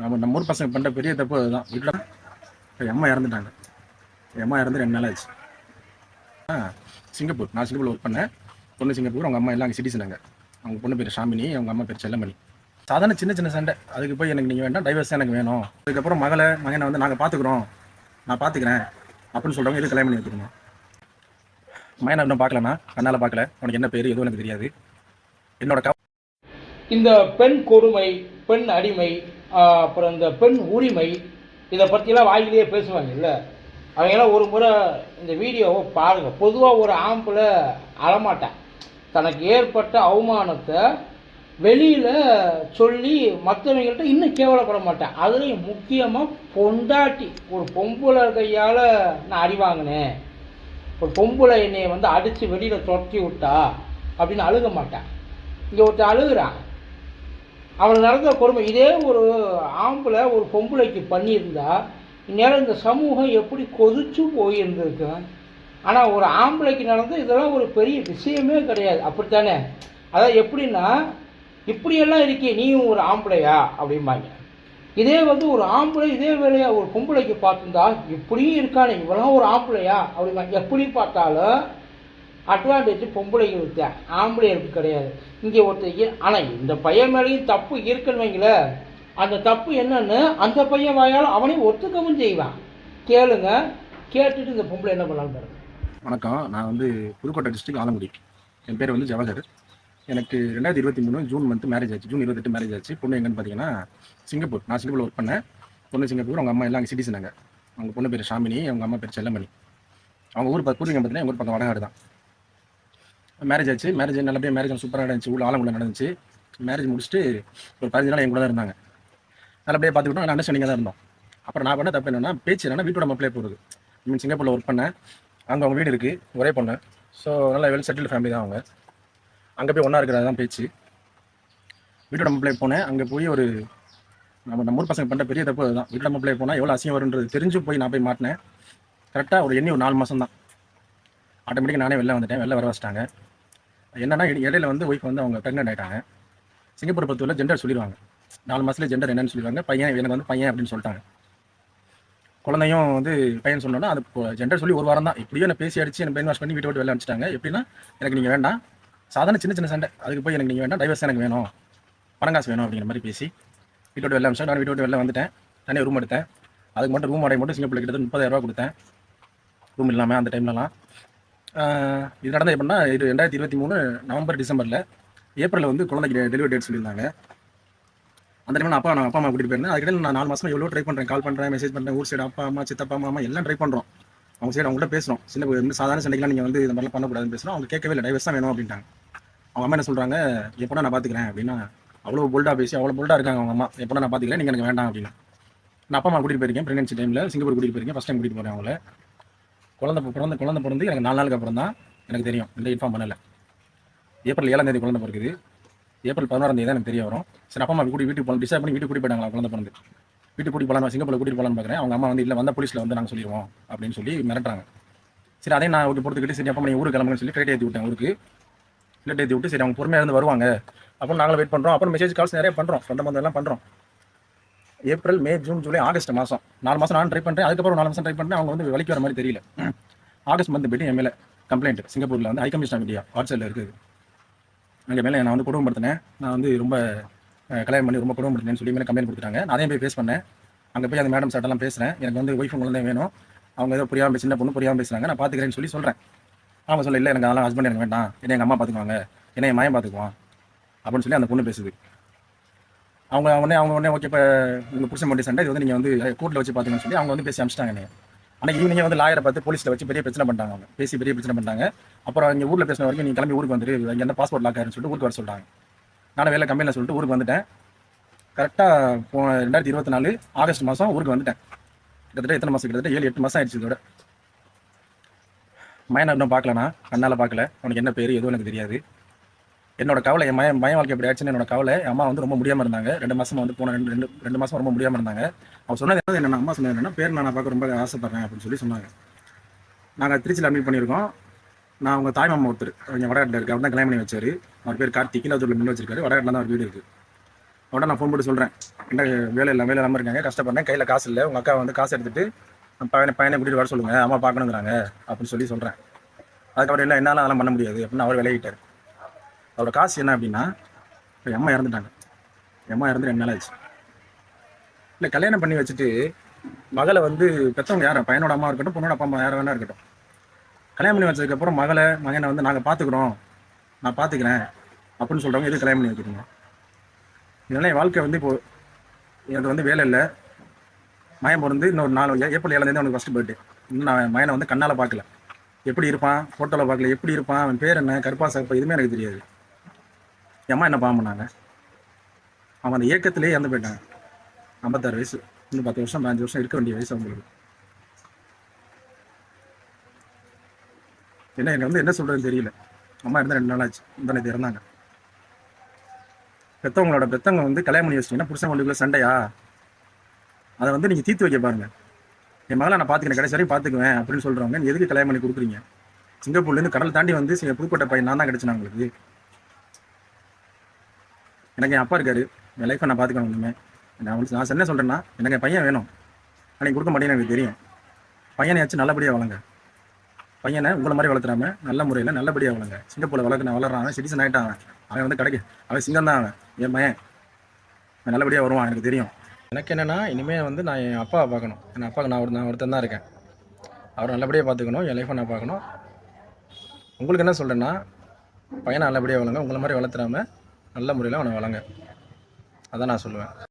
நம்ம நம்ம ஊர் பசங்க பண்ணுற பெரிய தப்பு அதுதான். வீட்டில் என் அம்மா இறந்துட்டாங்க. என் அம்மா இறந்து ரெண்டு நாள் ஆச்சு ஆ சிங்கப்பூர். நான் சிங்கப்பூர் ஒர்க் பண்ணேன். பொண்ணு சிங்கப்பூர் அவங்க அம்மா எல்லாம் அங்கே சிட்டிசனாங்க அவங்க பொண்ணு பேர் ஷாமினி அவங்க அம்மா பேர் செல்லமணி. சாதாரண சின்ன சின்ன சண்டை. அதுக்கு போய் எனக்கு நீங்கள் வேண்டாம் டைவர்ஸ் எனக்கு வேணும். அதுக்கப்புறம் மகளை மகனை வந்து நாங்கள் பார்த்துக்குறோம் நான் பார்த்துக்கிறேன் அப்படின்னு சொல்கிறவங்க இது கல்யாணம் பண்ணி வச்சுக்கணும்? மகனை இன்னும் பார்க்கலண்ணா கண்ணால் பார்க்கல உனக்கு என்ன பேர் எதுவும் எனக்கு தெரியாது. என்னோட க இந்த பெண் கொடுமை பெண் அடிமை அப்புறம் இந்த பெண் உரிமை இதை பற்றிலாம் வாயிலேயே பேசுவாங்க இல்லை? அவங்கெல்லாம் ஒரு முறை இந்த வீடியோவை பாருங்கள் பொதுவாக ஒரு ஆம்பளை அழமாட்டான். தனக்கு ஏற்பட்ட அவமானத்தை வெளியில் சொல்லி மற்றவங்கள்ட்ட இன்னும் கேவலப்பட மாட்டேன். அதுலேயும் முக்கியமாக பொண்டாட்டி. ஒரு பொம்பளை கையால் நான் அடி வாங்கினேன். ஒரு பொம்பளை என்னையை வந்து அடித்து வெளியில் துரத்தி விட்டா அப்படின்னு அழுக மாட்டேன். இங்கே ஒருத்தன் அழுகுறான். அவனுக்கு நடந்த கொடுமை. இதே ஒரு ஆம்பளை ஒரு பொம்பளைக்கு பண்ணியிருந்தா இந்நேரம் இந்த சமூகம் எப்படி கொதிச்சு போயிருந்திருக்கு? ஆனால் ஒரு ஆம்பளைக்கு நடந்த இதெல்லாம் ஒரு பெரிய விஷயமே கிடையாது. அப்படித்தானே? அதான் எப்படின்னா இப்படியெல்லாம் இருக்கே நீயும் ஒரு ஆம்பளையா? அப்படிம்பாங்க. இதே வந்து ஒரு ஆம்பளை இதே வேலையா ஒரு பொம்பளைக்கு பார்த்துருந்தா இப்படியும் இருக்கானே இவெல்லாம் ஒரு ஆம்பளையா? அப்படிம்பாங்க. எப்படி பார்த்தாலும் அட்வான்டேஜ் பொம்பளைங்களுக்கு தான் ஆம்பளைகளுக்கு கிடையாது. இங்கே ஒருத்தர் ஆனால் இந்த பையன் மேலேயும் தப்பு இருக்குன்னு வைங்களேன் அந்த தப்பு என்னன்னு அந்த பையன் வாயால் அவனையும் ஒத்துக்கவும் செய்வான். கேளுங்க கேட்டுட்டு இந்த பொம்பளை என்ன பண்ணலான்னு பாருங்க. வணக்கம். நான் வந்து புதுக்கோட்டை டிஸ்ட்ரிக்ட் ஆலங்குடி. என் பேர் வந்து ஜவஹர். எனக்கு ரெண்டாயிரத்தி இருபத்தி மூணு ஜூன் மந்த் மேரேஜ் ஆச்சு. ஜூன் இருபத்தெட்டு மேரேஜ் ஆச்சு. பொண்ணு எங்கன்னு பார்த்தீங்கன்னா சிங்கப்பூர். நான் சிங்கப்பூர் ஒர்க் பண்ணேன். பொண்ணு சிங்கப்பூர் அவங்க அம்மா எல்லாம் அங்கே சிட்டிசனாங்க அவங்க பொண்ணு பேர் ஷாமினி அவங்க அம்மா பேர் செல்லமணி. அவங்க ஊர் பக்கம் பூர்வீகம் பார்த்தீங்கன்னா எங்கள் ஊர் பக்கம் வடகாடு தான். மேரேஜ் ஆச்சு. மேரேஜ் நல்லபடியாக மேரேஜ் சூப்பராக நடந்துச்சு. உள்ள ஆலங்குள்ள நடந்துச்சு. மேரேஜ் முடிச்சுட்டு ஒரு பதினஞ்சு நாள் என் கூட தான் இருந்தாங்க. நல்லபடியாக பார்த்துக்கிட்டோம் நான் அண்டர்ஸ்டாண்டிங்காக தான் இருந்தோம். அப்புறம் நான் பண்ண தப்பு என்னென்னா பேச்சு என்னன்னா வீட்டோட மாப்பிளே போகிறது மீன் சிங்கப்பூரில் ஒர்க் பண்ணேன். அங்கே அவங்க வீடு இருக்குது ஒரே பொண்ணு. ஸோ நல்லா வெல் செட்டில்டு ஃபேமிலி தான் அவங்க. அங்கே போய் ஒன்றா இருக்கிறது தான் பேச்சு. வீட்டோட மாப்பிளே போனேன். அங்கே போய் ஒரு நம்ம நம்ம ஊர் பசங்க பண்ணுற பெரிய தப்பு அதுதான். வீட்டோட மாப்பிளே போனால் எவ்வளோ அசியம் வருன்றது தெரிஞ்சு போய் நான் போய் மாட்டினேன். கரெக்டாக ஒரு எண்ணி ஒரு நாலு மாதம் தான் ஆட்டோமேட்டிக்காக நானே வெளில வந்துட்டேன். வெளில வர வச்சிட்டாங்க. என்னன்னா இடையில வந்து ஒய்ஃப் வந்து அவங்க ப்ரெக்னென்ட் ஆயிட்டாங்க. சிங்கப்பூர் பொறுத்தவரை ஜெண்டர் சொல்லிடுவாங்க. நாலு மாதத்துல ஜெண்டர் என்னன்னு சொல்லிடுவாங்க. பையன் எனக்கு வந்து பையன் அப்படின்னு சொல்லிட்டாங்க. குழந்தையும் வந்து பையன் சொன்னோன்னா அது ஜெண்டர் சொல்லி ஒரு வாரம் தான். இப்படியோ என்ன பேசி அடிச்சு என்ன பெயின் வாஷ் பண்ணி வீட்டு விட்டு வெளில அனுப்பிச்சிட்டாங்க. எப்படின்னா எனக்கு நீங்கள் வேண்டாம். சாதாரண சின்ன சின்ன சண்டை. அதுக்கு போய் எனக்கு நீங்கள் வேண்டாம். டைவர்ஸ் எனக்கு வேணும். பணம் காசு வேணும் அப்படிங்கிற மாதிரி பேசி வீட்டு விட்டு வெளில அனுப்பிச்சா நான் வீட்டு விட்டு வெளில வந்துட்டேன். தனியாக ரூம் எடுத்தேன். அதுக்கு மட்டும் ரூம் வாடகை மட்டும் சிங்கப்பூரில் கிட்டத்தட்ட முப்பதாயிரம் ரூபா கொடுத்தேன். ரூம் இல்லாமல் அந்த டைம்லலாம் இது நடந்தது எப்படின்னா இது ரெண்டாயிரத்தி இருபத்தி மூணு நவம்பர் டிசம்பரில் ஏப்ரலில் வந்து குழந்தைக்கு டெலிவரி டேட் சொல்லியிருந்தாங்க. அந்த டைமில் அப்பா நான் அப்பா அம்மா கூட்டிட்டு போயிருந்தேன். அதுக்கிட்ட நான் நாலு மாதமாக எவ்வளோ ட்ரை பண்ணுறேன் கால் பண்ணுறேன் மெசேஜ் பண்ணுறேன் ஊர் சைடு அப்பா அம்மா சித்தப்பா அம்மா எல்லாம் ட்ரை பண்ணுறோம் அவங்க சைடு அவங்கள்ட்ட பேசுகிறோம் சின்ன வந்து சாதாரண சண்டைக்கெலாம் நீங்கள் வந்து இந்த மாதிரிலாம் பண்ணக்கூடாதுன்னு பேசுகிறோம் அவங்க கேட்கவே இல்லை. டைவர்ஸ் தான் வேணும் அப்படின்ட்டாங்க. அவங்க அம்மா என்ன சொல்கிறாங்க எப்போனா நான் பார்த்துக்கிறேன் அப்படின்னா அவ்வளோ போல்டாக பேசி அவ்வளோ போல்டாக இருக்காங்க அவங்க அம்மா. எப்போ நான் பார்த்துக்கிறேன் நீங்கள் எனக்கு வேண்டாம் அப்படின்னு. நான் அப்பா அம்மா கூட்டிகிட்டு போயிருக்கேன். ப்ரெக்னன்சி டைமில் சிங்கப்பூர் கூட்டிகிட்டு போயிருக்கேன். ஃபஸ்ட் டைம் கூட்டிகிட்டு போகிறேன் அவங்கள. குழந்தை பிறந்த குழந்தை பிறந்து எனக்கு நாலு நாளுக்கு அப்புறம் தான் எனக்கு தெரியும். இந்த இன்ஃபார்ம் பண்ணலை. ஏப்ரல் ஏழாம் தேதி குழந்தை பிறக்குது. ஏப்ரல் பதினாறாம் தேதி தான் எனக்கு தெரிய வரும். சரி அப்பா அம்மா கூட்டி வீட்டுக்கு போகலாம் டிசைட் பண்ணி வீட்டுக்கு கூட்டி போயிட்டாங்களா குழந்தை பிறந்து? வீட்டுக்கு கூட்டி போகலாம்? சிங்கப்பூரில் கூட்டிட்டு போகலான்னு பார்க்குறேன் அவங்க அம்மா வந்து இல்லை வந்த போலீஸில் வந்து நாங்கள் சொல்லிடுவோம் அப்படின்னு சொல்லி மிரட்டுறாங்க. சரி அதே நான் விட்டு பொறுத்துக்கிட்டு சரி அப்பா நீங்கள் ஊருக்கு கிளம்புன்னு சொல்லி ஃப்ளைட் ஏற்றி விட்டேன் ஊருக்கு. ஃப்ளைட் ஏற்றி விட்டு சரி அவங்க பொறுமையாக இருந்து வருவாங்க. அப்புறம் நாங்களும் வெயிட் பண்ணுறோம் அப்புறம் மெசேஜ் கால்ஸ் நிறைய பண்ணுறோம் சொந்த பந்தம் எல்லாம் பண்ணுறோம் April May June July August மாதம் நாலு மாதம் நான் ட்ரை பண்ணுறேன் அதுக்கப்புறம் நாலு மாதம் ட்ரை பண்ணுறேன் அவங்க வந்து வலிக்கு வர மாதிரி தெரியல. ஆகஸ்ட் மந்த் போய்ட்டு என் மேலே கம்ப்ளைண்ட் சிங்கப்பூரில் வந்து ஹை கமிஷன் ஆஃப் இந்தியா வாட்ஸ்அப்பில் இருக்குது அங்கே மேலே நான் வந்து குடும்பப்படுத்தினேன். நான் வந்து ரொம்ப கல்யாணம் பண்ணி ரொம்ப குடும்பப்படுத்தினேன்னு சொல்லி மேலே கம்ப்ளைண்ட் கொடுத்துட்டாங்க. நான் அதையும் போய் ஃபேஸ் பண்ணேன். அங்கே போய் அந்த மேடம் சட்டெல்லாம் பேசுகிறேன் எனக்கு வந்து ஒய்ஃப் குழந்தை வேணும். அவங்க ஏதோ புரியாமல் சின்ன பொண்ணு புரியாமல் பேசுகிறாங்க நான் பார்த்துக்கிறேன்னு சொல்லி சொல்கிறேன் அவங்க சொல்ல இல்லை எனக்கு அதெல்லாம் ஹஸ்பண்ட் எனக்கு வேண்டாம். என்ன எங்கள் அம்மா பார்த்துக்குவாங்க என்ன என் மயம் பார்த்துக்குவான் அப்படின்னு சொல்லி அந்த பொண்ணு பேசுது. அவங்க உடனே அவங்க உடனே ஓகே இப்போ உங்கள் புருஷன் மட்டும் சண்டை இது வந்து நீங்கள் வந்து கோர்ட்டில் வச்சு பார்த்துங்கன்னு சொல்லி அவங்க வந்து பேசி அமிச்சிட்டாங்க நீங்கள் ஆனால் ஈவினிங்கே வந்து லாயரை பார்த்து போலீஸில் வச்சு பெரிய பிரச்சனை பண்ணிட்டாங்க அவங்க. பேசி பெரிய பிரச்சனை பண்ணிட்டாங்க. அப்புறம் இங்கே ஊரில் பேசின வரைக்கும் நீங்கள் கிளம்பி ஊருக்கு வந்துட்டு இங்கே என்ன பாஸ்போர்ட் லாக் ஆயிருன்னு சொல்லிட்டு ஊருக்கு வர சொல்லிட்டாங்க நானும் வேலை கம்பெனியில் சொல்லிட்டு ஊருக்கு வந்துட்டேன். கரெக்டாக போ ரெண்டாயிரத்தி இருபத்தி நாலு ஆகஸ்ட் மாதம் ஊருக்கு வந்துட்டேன். கிட்டத்தட்ட எத்தனை மாதம் கிட்டத்தட்ட ஏழு எட்டு மாதம் ஆயிடுச்சு இதோட. மயனை இன்னும் பார்க்கலண்ணா. கண்ணால் பார்க்கல. உனக்கு என்ன பேர் எதுவும் எனக்கு தெரியாது. என்னோட கவலை என் மய மய வாழ்க்கை எப்படி ஆச்சுன்னு என்னோட கவலை அம்மா வந்து ரொம்ப முடியாமல் இருந்தாங்க. ரெண்டு மாசமா வந்து போன ரெண்டு ரெண்டு ரெண்டு மாதம் ரொம்ப முடியாமல் இருந்தாங்க. அவர் சொன்னது என்ன அம்மா சொன்னது என்னன்னா பேர் நான் பார்க்க ரொம்ப ஆசைப்படுறேன் அப்படின்னு சொல்லி சொன்னாங்க. நாங்கள் திருச்சியில் அட்மிட் பண்ணியிருக்கோம். நான் அவங்க தாய் மாமா ஒருத்தர் இங்கே வடகாட்டில் இருக்கு. அவர் தான் கல்யாணம் பண்ணி வச்சாரு. அவர் பேர் கார்த்திக் இல்லாதூரில் மின்னு வச்சிருக்காரு. வடகாட்டில் தான் அவர் வீடு இருக்குது உடனே நான் ஃபோன் போட்டு சொல்கிறேன் என்ன வேலை இல்லை வேலை இல்லாமல் இருக்காங்க கஷ்டப்படுறேன். கையில் காசு இல்லை. உங்கள் அக்கா வந்து காசு எடுத்துட்டு பையனை பையனை கூட்டிகிட்டு வர சொல்லுங்கள் அம்மா பார்க்கணுங்கிறாங்க அப்படின்னு சொல்லி சொல்கிறேன் அதுக்கப்புறம் இல்லை என்னால் அதெல்லாம் பண்ண முடியாது. அப்படின்னு அவர் விளையிட்டார் அதோட காசு என்ன அப்படின்னா இப்போ அம்மா இறந்துட்டாங்க. அம்மா இறந்து ரெண்டு நாள் ஆச்சு இல்லை கல்யாணம் பண்ணி வச்சுட்டு மகளை வந்து பெற்றவங்க யாரும் பையனோட அம்மா இருக்கட்டும் பொண்ணோட அப்பா அம்மா யாரும் வேணா இருக்கட்டும். கல்யாணம் பண்ணி வச்சதுக்கப்புறம் மகளை மகனை வந்து நாங்கள் பார்த்துக்குறோம் நான் பார்த்துக்கிறேன் அப்படின்னு சொல்கிறவங்க எது கல்யாணம் பண்ணி வைக்கிறீங்க? இதனால் என் வாழ்க்கை வந்து இப்போது எனக்கு வந்து வேலை இல்லை. மயம் பிறந்து இன்னொரு நாலு ஏப்ரல் ஏழாந்தேதி அவனுக்கு ஃபஸ்ட்டு பர்த்டே இன்னும் நான் மயனை வந்து கண்ணால் பார்க்கல எப்படி இருப்பான்? ஃபோட்டோவில் பார்க்கல எப்படி இருப்பான்? அவன் பேர் என்ன? கருப்பா சகப்பா எதுவுமே எனக்கு தெரியாது. எம்மா என்ன பாவம் பண்ணாங்க? அவன் அந்த இயக்கத்திலே இறந்து போயிட்டாங்க ஐம்பத்தாறு வயசு. இன்னும் பத்து வருஷம் பதினஞ்சு வருஷம் இருக்க வேண்டிய வயசு அவங்களுக்கு. என்ன எனக்கு வந்து என்ன சொல்கிறதுன்னு தெரியல. அம்மா இருந்தால் ரெண்டு நாள் ஆச்சு. இந்த நேற்று இறந்தாங்க. பெத்தவங்களோட பெத்தவங்க வந்து கல்யாணம் பண்ணி வச்சிட்டீங்கன்னா புருஷன் கொண்டுக்குள்ள சண்டையா? அதை வந்து நீங்கள் தீர்த்து வைக்க பாருங்கள் என் மகளை நான் பார்த்துக்கிறேன். கடைசி வரையும் பார்த்துக்குவேன் அப்படின்னு சொல்கிறவங்க நீ எதுக்கு கல்யாணம் பண்ணி கொடுக்குறீங்க? சிங்கப்பூர்லேருந்து கடல் தாண்டி வந்து புதுக்கோட்டை பையன் நான் தான் கிடைச்சேன் உங்களுக்கு எனக்கு என் அப்பா இருக்காரு. என் லைஃப்பை நான் பார்த்துக்கணும் ஒன்றுமே நான் உங்களுக்கு நான் என்ன சொல்கிறேன்னா எனக்கு என் பையன் வேணும். ஆனால் கொடுக்க மாட்டேன்னு எனக்கு தெரியும். பையனையாச்சும் நல்லபடியாக வளங்க பையனை உங்களை மாதிரி வளர்த்துறாம நல்ல முறையில் நல்லபடியாக வளங்க சிங்கப்பூரில் வளர்க்க நான் வளர்றான். சிட்டிசன் ஆகிட்டான் அவன். அவன் வந்து கிடைக்கு அவன் சிங்கம் தான் அவன். என் பையன். அவன் நல்லபடியாக வருவான் எனக்கு தெரியும். எனக்கு என்னென்னா இனிமேல் வந்து நான் என் அப்பாவை பார்க்கணும். என் அப்பாவுக்கு நான் ஒரு நான் ஒருத்தன் தான் இருக்கேன். அவரை நல்லபடியாக பார்த்துக்கணும். என் லைஃப்பை நான் பார்க்கணும். உங்களுக்கு என்ன சொல்கிறேன்னா பையனை நல்லபடியாக வளங்க உங்களை மாதிரி வளர்த்துறாம நல்ல முறையில் அவனை வழங்க அதான் நான் சொல்லுவேன்.